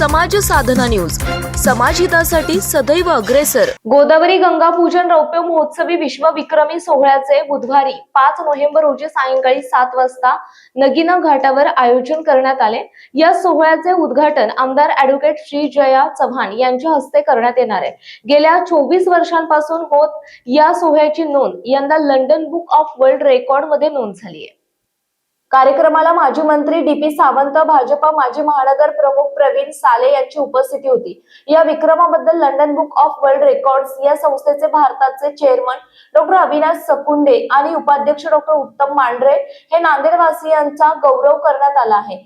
समाज साधना न्यूज. समाजहितासाठी सदैव अग्रेसर. गोदावरी गंगा पूजन रौप्य महोत्सवी विश्व विक्रमी सोहळ्याचे बुधवारी पाच नोव्हेंबर रोजी सायंकाळी सात वाजता नगीना घाटावर आयोजन करण्यात आले. या सोहळ्याचे उद्घाटन आमदार ऍडव्होकेट श्री जया चव्हाण यांच्या हस्ते करण्यात येणार आहे. गेल्या चोवीस वर्षांपासून होत या सोहळ्याची नोंद यंदा लंडन बुक ऑफ वर्ल्ड रेकॉर्डमध्ये नोंद झाली आहे. कार्यक्रमाला माजी मंत्री डी पी सावंत भाजपा माजी महानगर प्रमुख प्रवीण साले यांची उपस्थिती होती. या विक्रमाबद्दल London book of world records या संस्थेचे भारताचे चेअरमन डॉक्टर अविनाश सकुंडे आणि उपाध्यक्ष डॉक्टर उत्तम मांढरे हे नांदेडवासियांचा गौरव करण्यात आला आहे.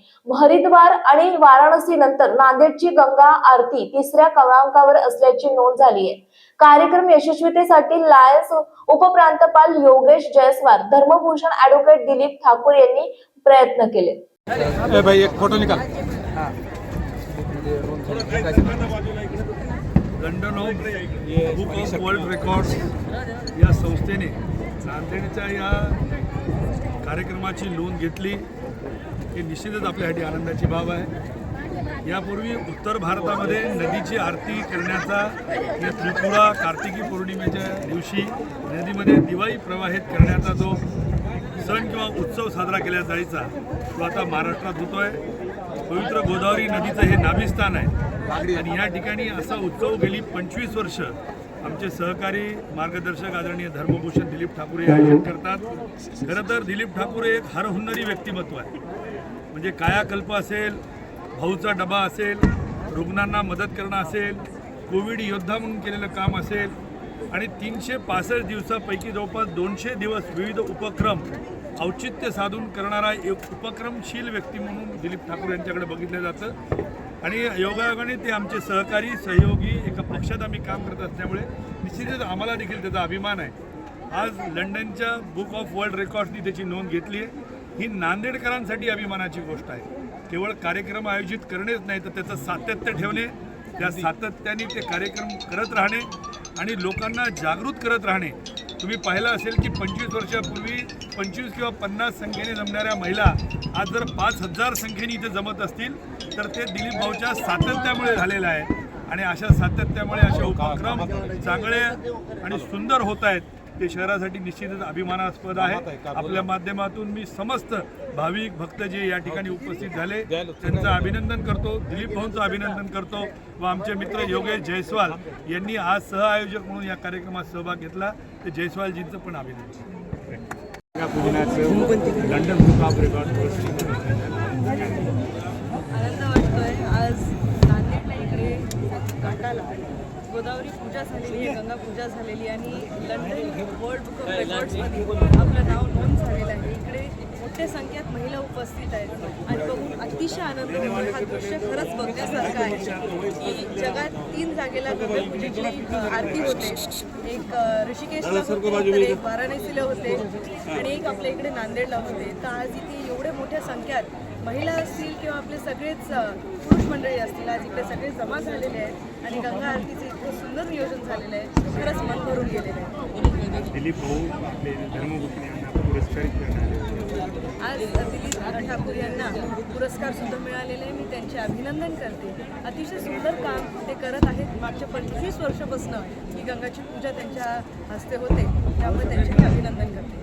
हरिद्वार आणि वाराणसी नंतर नांदेडची गंगा आरती तिसऱ्या क्रमांकावर असल्याची नोंद झाली आहे. कार्यक्रम यशस्वीतेसाठी लायन्स उपप्रांतपाल योगेश जयस्वाल धर्मभूषण ऍडव्होकेट दिलीप ठाकूर यांनी प्रयत्न केले. ए भाई एक फोटो निकाल. London of book of world records या संस्थेने नांदेडच्या या कार्यक्रमाची नोंद घेतली. ही निश्चितच आपल्यासाठी आनंदाची बाब आहे. यापूर्वी उत्तर भारतामध्ये नदीची आरती करण्याचा या त्रिपुरा कार्तिकी पौर्णिमेच्या दिवशी नदीमध्ये दिवाळी प्रवाहित करण्याचा जो सण किंवा उत्सव साजरा केला जायचा तो आता महाराष्ट्रात होतो आहे पवित्र गोदावरी नदीचं हे नाभिस्थान आहे. आणि या ठिकाणी असा उत्सव गेली पंचवीस वर्ष आमचे सहकारी मार्गदर्शक आदरणीय धर्मभूषण दिलीप ठाकूर हे आयोजन करतात. खरं तर दिलीप ठाकूर एक हरहुन्नरी व्यक्तिमत्व आहे. म्हणजे कायाकल्प असेल भाऊचा डबा असेल रुग्णांना मदत करणं असेल कोविड योद्धा म्हणून केलेलं काम असेल आणि तीनशे पासष्ट दिवसापैकी जवळपास दोनशे दिवस विविध उपक्रम औचित्य साधून करणारा एक उपक्रमशील व्यक्ती म्हणून दिलीप ठाकूर यांच्याकडे बघितलं जातं. आणि योगायोगाने ते आमचे सहकारी सहयोगी एका पक्षात आम्ही काम करत असल्यामुळे निश्चितच आम्हाला देखील त्याचा अभिमान आहे. आज लंडनच्या बुक ऑफ वर्ल्ड रेकॉर्ड्सनी त्याची नोंद घेतली आहे. ही नांदेडकरांसाठी अभिमानाची गोष्ट आहे. केवळ कार्यक्रम आयोजित करणेच नाही तर त्याचं सातत्य ठेवणे त्या सातत्याने ते कार्यक्रम करत राहणे आणि लोकांना जागृत करत राहणे. तुम्ही पाहिलं असेल की पंचवीस वर्षापूर्वी पंचवीस किंवा पन्नास संख्येने जमणाऱ्या महिला आज जर पाच हजार संख्येने इथे जमत असतील तर ते दिलीप भाऊच्या सातत्यामुळे झालेलं आहे. आणि अशा सातत्यामुळे असे उपक्रम चांगले आणि सुंदर होत आहेत. ते शहरासाठी निश्चितच अभिमानास्पद आहे. आपल्या माध्यमातून मी समस्त भाविक भक्त जे या ठिकाणी उपस्थित झाले त्यांचं अभिनंदन करतो दिलीप भाऊंचं अभिनंदन करतो व आमचे मित्र योगेश जयस्वाल यांनी आज सहआयोजक म्हणून या कार्यक्रमात सहभाग घेतला. ते जयस्वालजींचं पण अभिनंदन. लंडन बुक ऑफ आनंद वाटतोय आज नांदेडला इकडे घाटाला गोदावरी पूजा झालेली आहे गंगा पूजा झालेली आणि लंडन वर्ल्ड बुक ऑफ रेकॉर्ड्समध्ये आपलं नाव नोंद झालेलं आहे. इकडे मोठ्या संख्येत महिला उपस्थित आहेत. आणि बघून अतिशय आनंद होतो. हा दृश्य खरंच बघण्यासारखं आहे की जगात तीन जागेला गंगा पूजेची आरती होते. एक ऋषिकेशला होते तर एक वाराणसीला होते आणि एक आपल्या इकडे नांदेडला होते. तर आज इथे एवढ्या मोठ्या संख्यात महिला असतील किंवा आपले सगळेच पुरुष मंडळी असतील आज इकडे सगळे जमा झालेले आहेत आणि गंगा आरतीचं इतकं सुंदर नियोजन झालेलं आहे खरंच मन भरून गेलेलं आहे. दिलीप भाऊ आपले धर्मभूषण यांना पुरस्कारित करणार आज दिलीप ठाकूर यांना पुरस्कार सुद्धा मिळालेले आहे. मी त्यांचे अभिनंदन करते. अतिशय सुंदर काम ते करत आहेत. मागच्या पंचवीस वर्षापासून ही गंगाची पूजा त्यांच्या हस्ते होते. त्यामुळे त्यांचे मी अभिनंदन करते.